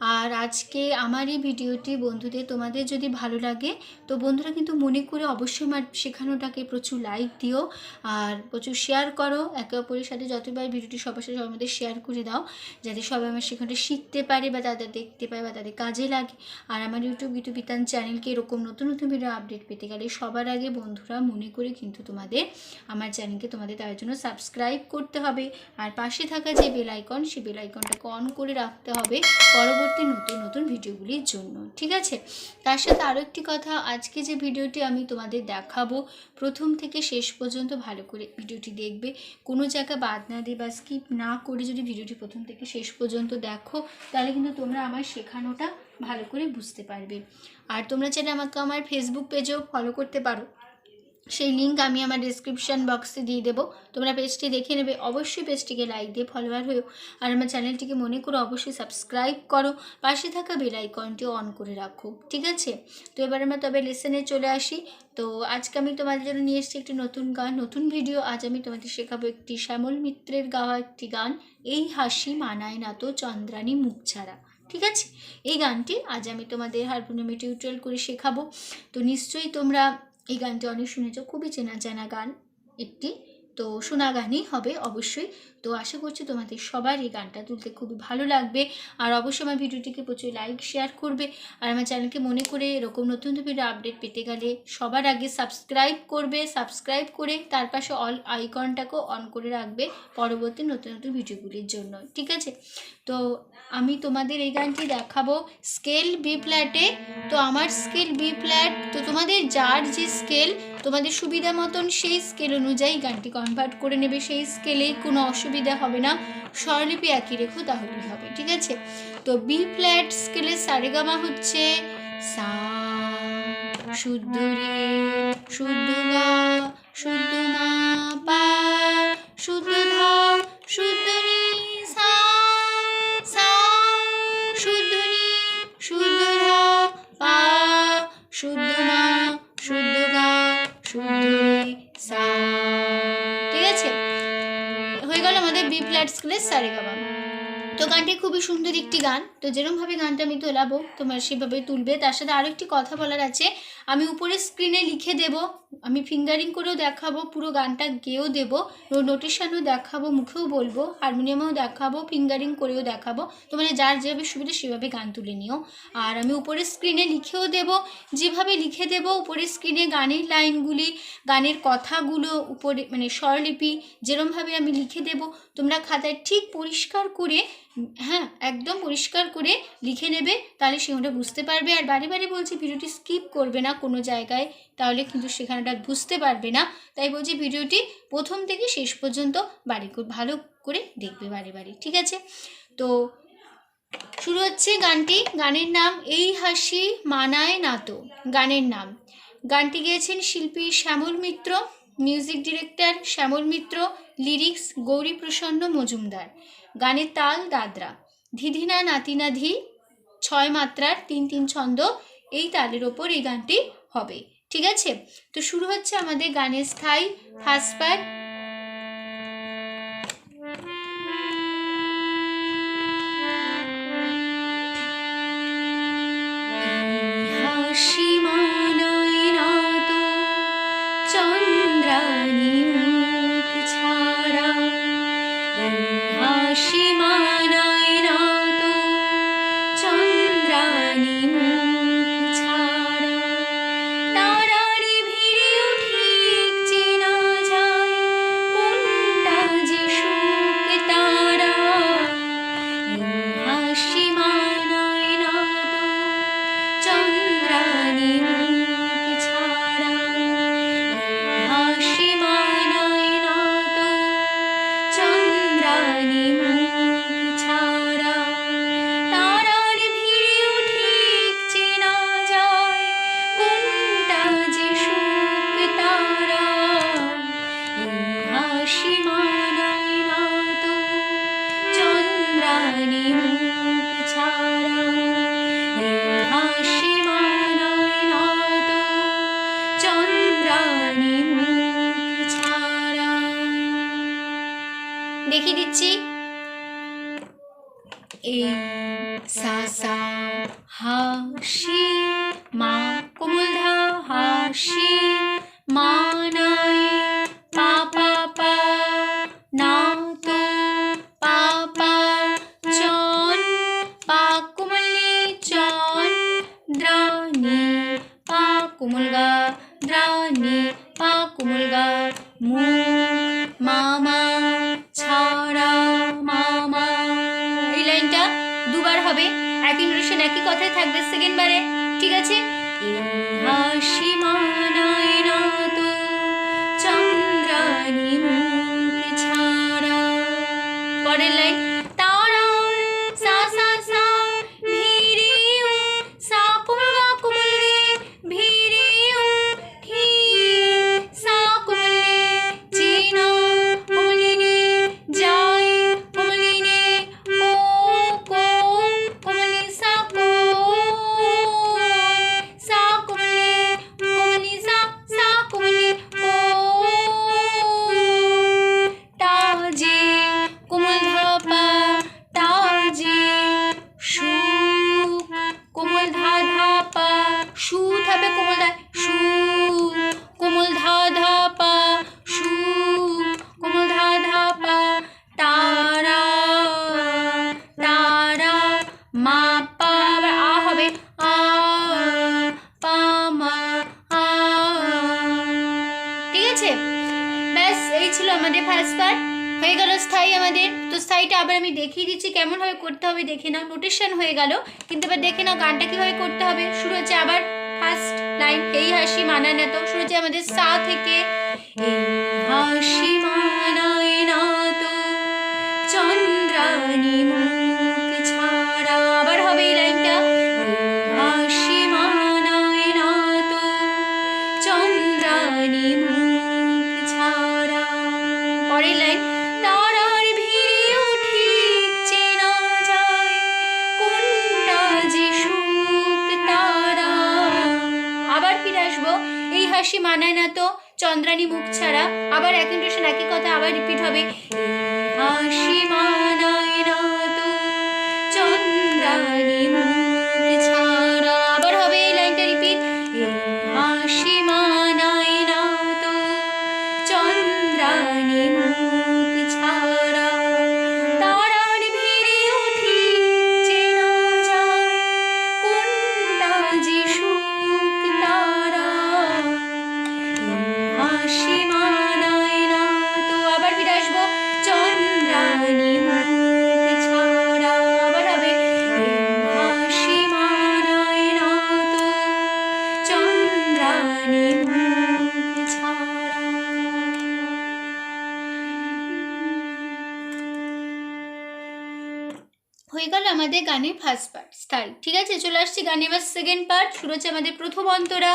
আর আজকে আমার এই ভিডিওটি বন্ধুদের তোমাদের যদি ভালো লাগে, তো বন্ধুরা কিন্তু মনে করে অবশ্যই আমার শেখানোটাকে প্রচুর লাইক দিও আর প্রচুর শেয়ার করো। একে অপরের সাথে যতবার ভিডিওটি সবার সাথে সবার মধ্যে শেয়ার করে দাও, যাতে সবাই আমার শেখানোটা শিখতে পারে বা তাদের দেখতে পায় বা তাদের কাজে লাগে। আর আমার ইউটিউব গীতবিতান চ্যানেলকে এরকম নতুন নতুন ভিডিও আপডেট পেতে গেলে সবার আগে বন্ধুরা মনে করে কিন্তু তোমাদের, আমার চ্যানেলকে তোমাদের তার জন্য সাবস্ক্রাইব করতে হবে। আর পাশে থাকা যে বেল আইকন সেই বেল আইকনটাকে অন করে রাখতে হবে। পরবর্তী নতুন নতুন ভিডিওগুলির জন্য, ঠিক আছে? তার সাথে আরও একটি কথা, আজকে যে ভিডিওটি আমি তোমাদের দেখাবো, প্রথম থেকে শেষ পর্যন্ত ভালো করে ভিডিওটি দেখবে। কোনো জায়গা বাদ না দিয়ে বা স্কিপ না করে যদি ভিডিওটি প্রথম থেকে শেষ পর্যন্ত দেখো, তাহলে কিন্তু তোমরা আমার শেখানোটা ভালো করে বুঝতে পারবে। আর তোমরা চাইলে আমাকে আমার ফেসবুক পেজেও ফলো করতে পারো। সেই লিঙ্ক আমি আমার ডিসক্রিপশান বক্সে দিয়ে দেবো। তোমরা পেজটি দেখে নেবে। অবশ্যই পেজটিকে লাইক দিয়ে ফলোয়ার হয়েও। আর আমার চ্যানেলটিকে মনে করো অবশ্যই সাবস্ক্রাইব করো। পাশে থাকা বেল আইকনটিও অন করে রাখো। ঠিক আছে? তো এবার আমরা তবে লেসনে চলে আসি। তো আজকে আমি তোমাদের জন্য নিয়ে এসেছি একটি নতুন গান, নতুন ভিডিও আজ আমি তোমাদের শেখাবো একটি শ্যামল মিত্রের গাওয়া একটি গান, এই হাসি মানায় না তো চন্দ্রানী মুখ ছাড়া। ঠিক আছে? এই গানটি আজ আমি তোমাদের হারমোনিয়ামে টিউটোরিয়াল করে শেখাবো। তো নিশ্চয়ই তোমরা এই গানটি অনেক শুনেছ খুবই চেনা জানা গান একটি। তো শোনা গানই হবে অবশ্যই। তো আশা করছি তোমাদের সবার এই গানটা তুলতে খুবই ভালো লাগবে। আর অবশ্যই আমার ভিডিওটিকে প্রচুর লাইক শেয়ার করবে। আর আমার চ্যানেলকে মনে করে এরকম নতুন নতুন ভিডিও আপডেট পেতে গেলে সবার আগে সাবস্ক্রাইব করবে সাবস্ক্রাইব করে তার পাশে অল আইকনটাকেও অন করে রাখবে পরবর্তী নতুন নতুন ভিডিওগুলির জন্য। ঠিক আছে? তো আমি তোমাদের এই গানটি দেখাবো স্কেল বি ফ্ল্যাটে তো আমার স্কেল বি ফ্ল্যাট তো তোমাদের যার যে স্কেল তোমাদের সুবিধা মতন সেই স্কেল অনুযায়ী গানটি কনভার্ট করে নেবে। সেই স্কেলেই কোনো অসুবিধা হবে না। স্বরলিপি একই রেখো, তাহলেই হবে, ঠিক আছে? তো বি ফ্ল্যাট স্কেলে সারেগামা হচ্ছে সা, শুদ্ধ রে, শুদ্ধ গা, শুদ্ধ মা, পা, শুদ্ধ শুদ্ধ বি ফ্ল্যাট স্কেলের সারেগামা তো গানটি খুবই সুন্দর একটি গান। তো যেরকমভাবে গানটা আমি তোলাবো, তোমার সেভাবে তুলবে। তার সাথে আরও একটি কথা বলার আছে, আমি উপরে স্ক্রিনে লিখে দেব, আমি ফিঙ্গারিং করেও দেখাবো, পুরো গানটা গেয়েও দেবো নোটিশানও দেখাবো, মুখেও বলব হারমোনিয়ামেও দেখাবো ফিঙ্গারিং করেও দেখাবো। তোমাদের যার যেভাবে সুবিধা সেভাবে গান তুলে নিও। আর আমি উপরে স্ক্রিনে লিখেও দেব, যেভাবে লিখে দেব, উপরে স্ক্রিনে গানের লাইনগুলি, গানের কথাগুলো, উপরে মানে স্বরলিপি, যেরমভাবে আমি লিখে দেব, তোমরা খাতায় ঠিক পরিষ্কার করে হ্যাঁ একদম পরিষ্কার করে লিখে নেবে, তাহলে সে ওটা বুঝতে পারবে। আর বারে বারে বলছি, ভিডিওটি স্কিপ করবে না কোনো জায়গায়, তাহলে কিন্তু সেখানটা বুঝতে পারবে না। তাই বলছি, ভিডিওটি প্রথম থেকে শেষ পর্যন্ত বাড়ি ভালো করে দেখবে বারে বারে। ঠিক আছে? তো শুরু হচ্ছে গানটি। গানের নাম, এই হাসি মানায় নাতো গানের নাম। গানটি গেয়েছেন শিল্পী Shyamal Mitra. Music director Shyamal Mitra, lyrics Gauri Prasanna Majumdar, গানের তাল দাদরা, ধিধিনা নাতিনাধি, ছয় মাত্রার তিন তিন ছন্দ, এই তালের ওপর এই গানটি হবে। ঠিক আছে? তো শুরু হচ্ছে আমাদের গানের স্থায়ী ফার্স্ট পার্ট দেখিয়ে দিচ্ছি। এই সা সা হা মা কুমুল হাসি মানা মা না আবার আমি দেখিয়ে দিচ্ছি কেমনভাবে করতে হবে, দেখে নাও। নোটেশন হয়ে গেল, কিন্তু এবার দেখে নাও গানটা কীভাবে করতে হবে। শুরু হচ্ছে আবার ফার্স্ট লাইন এই হাসি মানায় না তো। শুরু হচ্ছে আমাদের সা থেকে। হাসি মানায় না তো চন্দ্রাণী চন্দ্রানী মুখ ছাড়া আবার এক ইন্টারেশন একই কথা আবার রিপিট হবে। হাসি মা গানে ফার্স্ট পার্ট স্টাইল ঠিক আছে, চলে আসছি গানে এবার সেকেন্ড পার্ট শুরু হচ্ছে আমাদের প্রথম অন্তরা।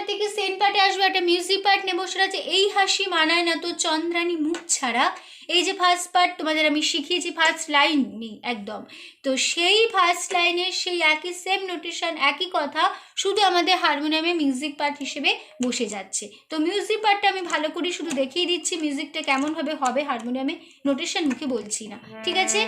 এবার থেকে সেন পার্টে আসব, একটা মিউজিক পার্ট নেব, সেটা যে এই হাসি মানায় না তো চন্দ্রানী মুখ ছাড়া। এই যে ফার্স্ট পার্ট তোমাদের আমি শিখিয়েছি ফার্স্ট লাইন একদম। তো সেই ফার্স্ট লাইনে সেই একই সেম নোটেশন একই কথা, শুধু আমাদের হারমোনিয়ামে মিউজিক পার্ট হিসেবে বসে যাচ্ছে। তো মিউজিক পার্টটা আমি ভালো করে শুধু দেখিয়ে দিচ্ছি মিউজিকটা কেমনভাবে হবে হারমোনিয়ামে নোটেশন মুখে বলছি না। ঠিক আছে?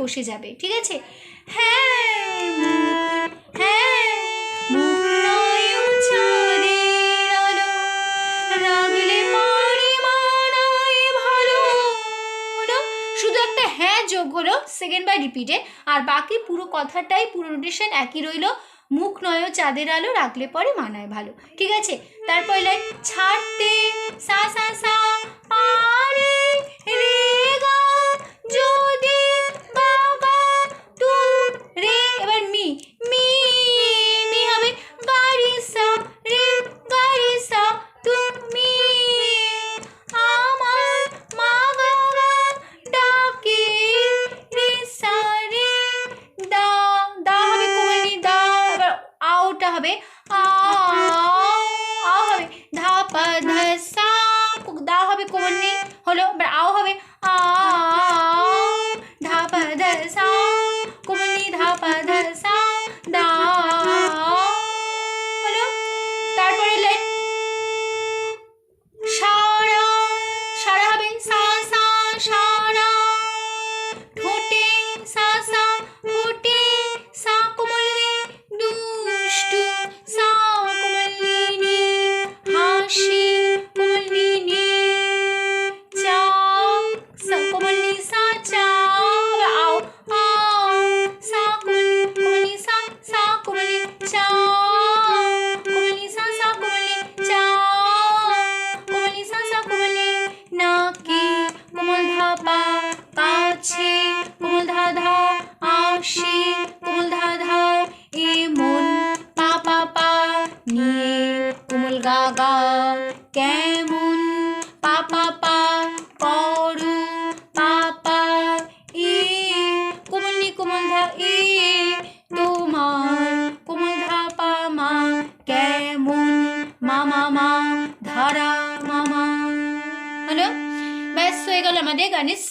বসে যাবে, ঠিক আছে? হ্যাঁ হ্যাঁ শুধু একটা হ্যাঁ যোগ হলো সেকেন্ড বাই রিপিটে আর বাকি পুরো কথাটাই, পুরো নোটেশন একই রইল, মুখ নয় চাঁদের আলো রাখলে পরে মানায় ভালো, ঠিক আছে? তারপর লাইন ছাড়তে, সা সা সা হবে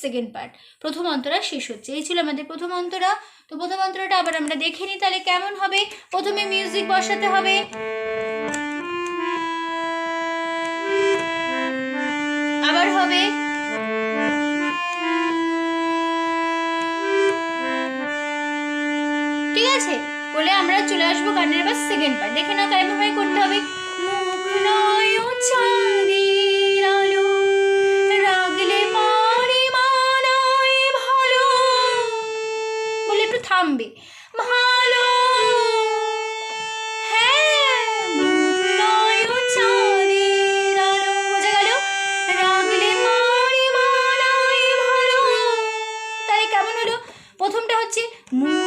সেকেন্ড পার্ট প্রথম অন্তরা শেষ হচ্ছে। এই ছিল আমাদের প্রথম অন্তরা। তো প্রথম অন্তরাটা আবার আমরা দেখে নিই তাহলে কেমন হবে। প্রথমে মিউজিক বসাতে হবে। আবার হবে। ঠিক আছে? বলে আমরা চলে আসব গানের এবার সেকেন্ড পার্ট দেখে নাও কেমন প্রথমটা হচ্ছে মুখ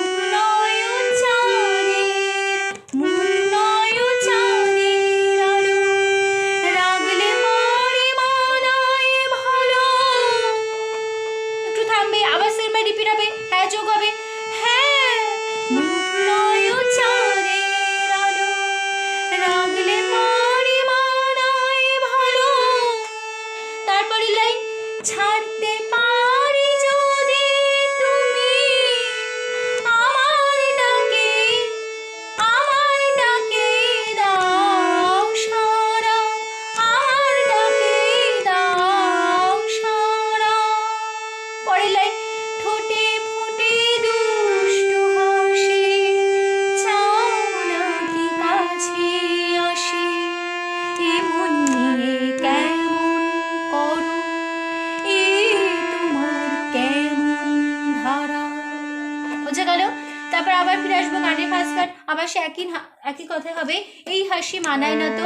একই একই কথা হবে। এই হাসি মানায় না তো?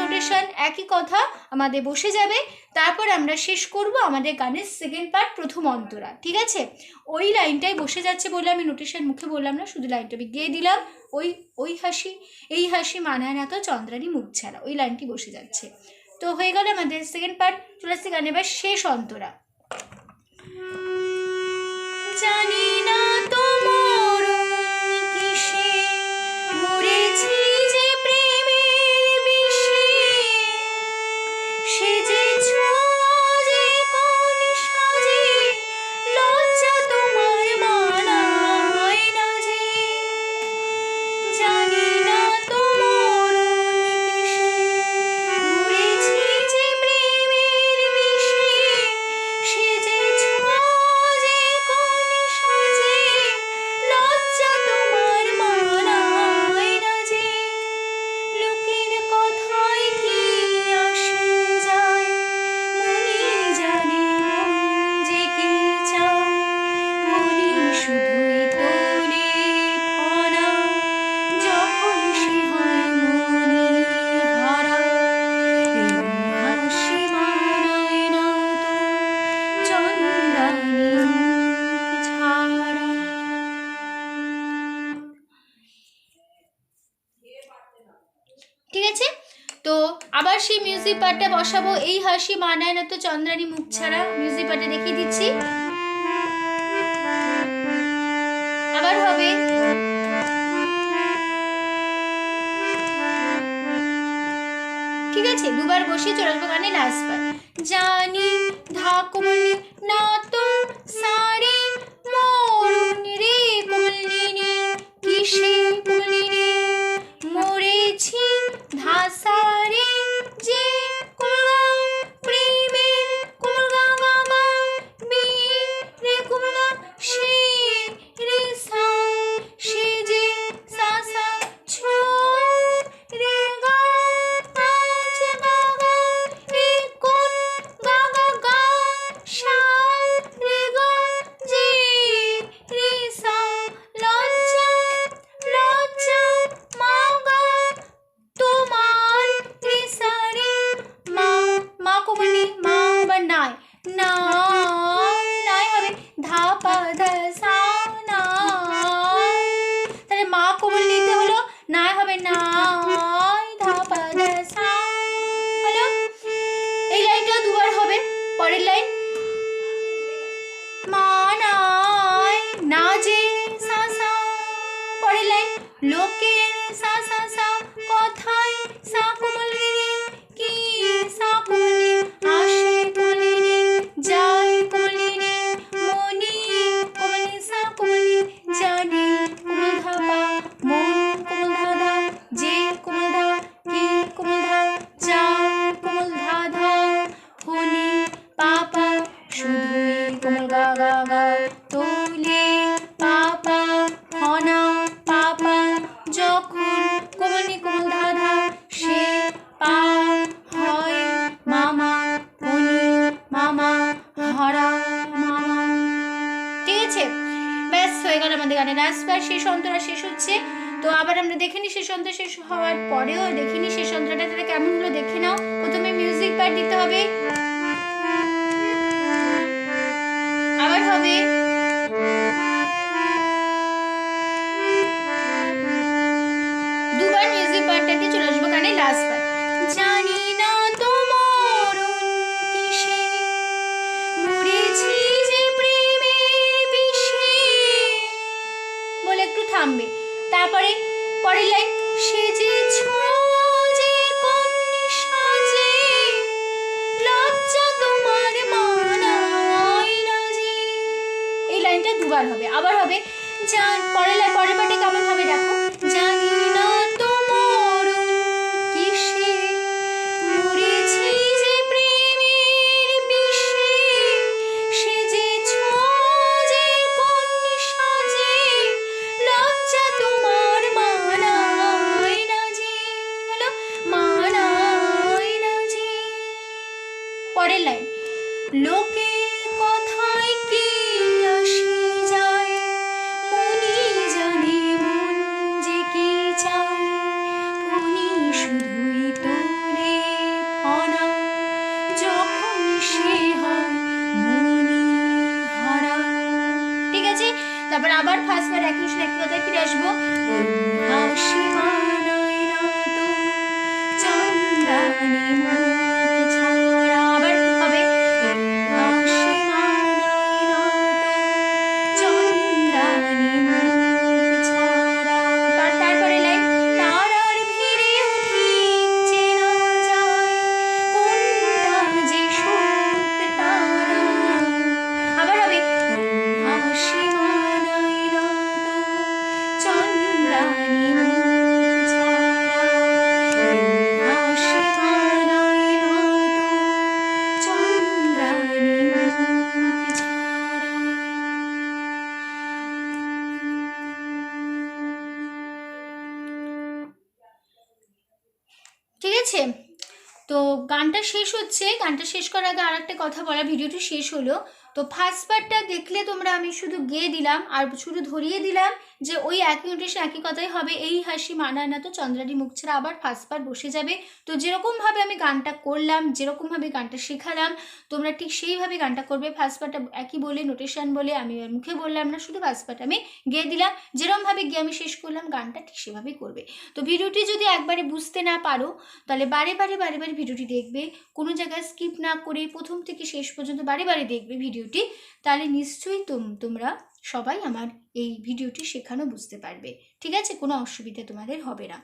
নোটেশন একই কথা আমাদের বসে যাবে। তারপর আমরা শেষ করব আমাদের গানের সেকেন্ড পার্ট প্রথম অন্তরা, ঠিক আছে? ওই লাইনটাই বসে যাচ্ছে বলে আমি নোটেশন মুখে বললাম না, শুধু লাইনটা আমি গিয়ে দিলাম। ওই ওই হাসি, এই হাসি মানায় না তো চন্দ্রানী মুখ ছাড়া, ওই লাইনটি বসে যাচ্ছে। তো হয়ে গেল আমাদের সেকেন্ড পার্ট চলে আসছে গানের এবার শেষ অন্তরা। জানি না ঠিক আছে? তো আবার সেই মিউজিক পার্টটা বসাবো। এই হাসি মানায় না তো চন্দ্রানী মুখ ছাড়া। মিউজিক পার্টে দেখিয়ে দিচ্ছি। আবার হবে। ঠিক আছে? দুবার বসিয়ে চলে আসব গানে লাস্ট বার জানি ধা কোমলি না তো পরের লাইন লোকের শেষ অন্তরা শেষ হচ্ছে। তো আবার আমরা দেখিনি শেষ অন্তরা শেষ হওয়ার পরেও, দেখিনি শেষ অন্তরাটা তাহলে কেমন হলো দেখে নাও। প্রথমে মিউজিক পার্ট দিতে হবে। জান পরের পরে পরের পাটে কেমন হবে দেখো। তারপর আবার ফার্স্ট বার একই একই কথায় ফিরে আসব। হাসি আছে তো গানটা শেষ হচ্ছে। গানটা শেষ করার আগে আর একটা কথা বলা, ভিডিওটি শেষ হলো। তো ফার্স্ট পার্টটা দেখলে তোমরা আমি শুধু গেয়ে দিলাম আর শুধু ধরিয়ে দিলাম। যে ওই একই নোটেশন একই কথাই হবে, এই হাসি মানায় না তো চন্দ্রানী মুখ ছাড়া আবার ফার্স্ট পার্ট বসে যাবে। তো যেরকমভাবে আমি গানটা করলাম, যেরকমভাবে গানটা শেখালাম, তোমরা ঠিক সেইভাবে গানটা করবে। ফার্স্ট পার্টটা একই বলে নোটেশন বলে, আমি মুখে বললাম না, শুধু ফার্স্ট পার্ট আমি গেয়ে দিলাম। যেরকমভাবে গিয়ে আমি শেষ করলাম, গানটা ঠিক সেভাবেই করবে। তো ভিডিওটি যদি একবারে বুঝতে না পারো, তাহলে বারে বারে বারে বারে ভিডিওটি দেখবে। কোনো জায়গায় স্কিপ না করে প্রথম থেকে শেষ পর্যন্ত বারে বারে দেখবে ভিডিওটি। তাহলে নিশ্চয়ই তোম, তোমরা সবাই আমার এই ভিডিওটি শেখানো বুঝতে পারবে। ঠিক আছে? কোনো অসুবিধা তোমাদের হবে না।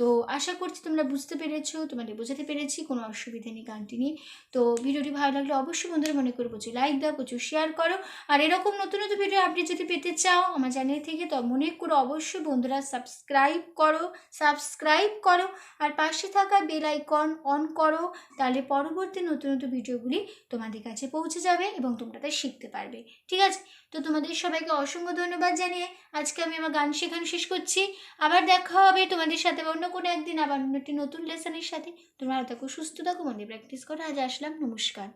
তো আশা করছি তোমরা বুঝতে পেরেছ, তোমাদের বোঝাতে পেরেছি, কোনো অসুবিধা নেই গানটি নিয়ে। তো ভিডিওটি ভালো লাগলে অবশ্যই বন্ধুরা মনে করে প্রচুর লাইক দাও, প্রচুর শেয়ার করো। আর এরকম নতুন নতুন ভিডিও আপনি যদি পেতে চাও আমার চ্যানেল থেকে, তো মনে করো অবশ্যই বন্ধুরা সাবস্ক্রাইব করো সাবস্ক্রাইব করো। আর পাশে থাকা বেল আইকন অন করো, তাহলে পরবর্তী নতুন নতুন ভিডিওগুলি তোমাদের কাছে পৌঁছে যাবে এবং তোমরা তা শিখতে পারবে। ঠিক আছে? তো তোমাদের সবাইকে অসংখ্য ধন্যবাদ জানিয়ে আজকে আমি আমার গান শেখানো শেষ করছি। আবার দেখা হবে তোমাদের সাথে অন্য কোনো একদিন আবার একটি নতুন লেসনের সাথে তোমরা থাকো সুস্থ থাকো, মনে প্র্যাকটিস করো। আজ আসলাম, নমস্কার।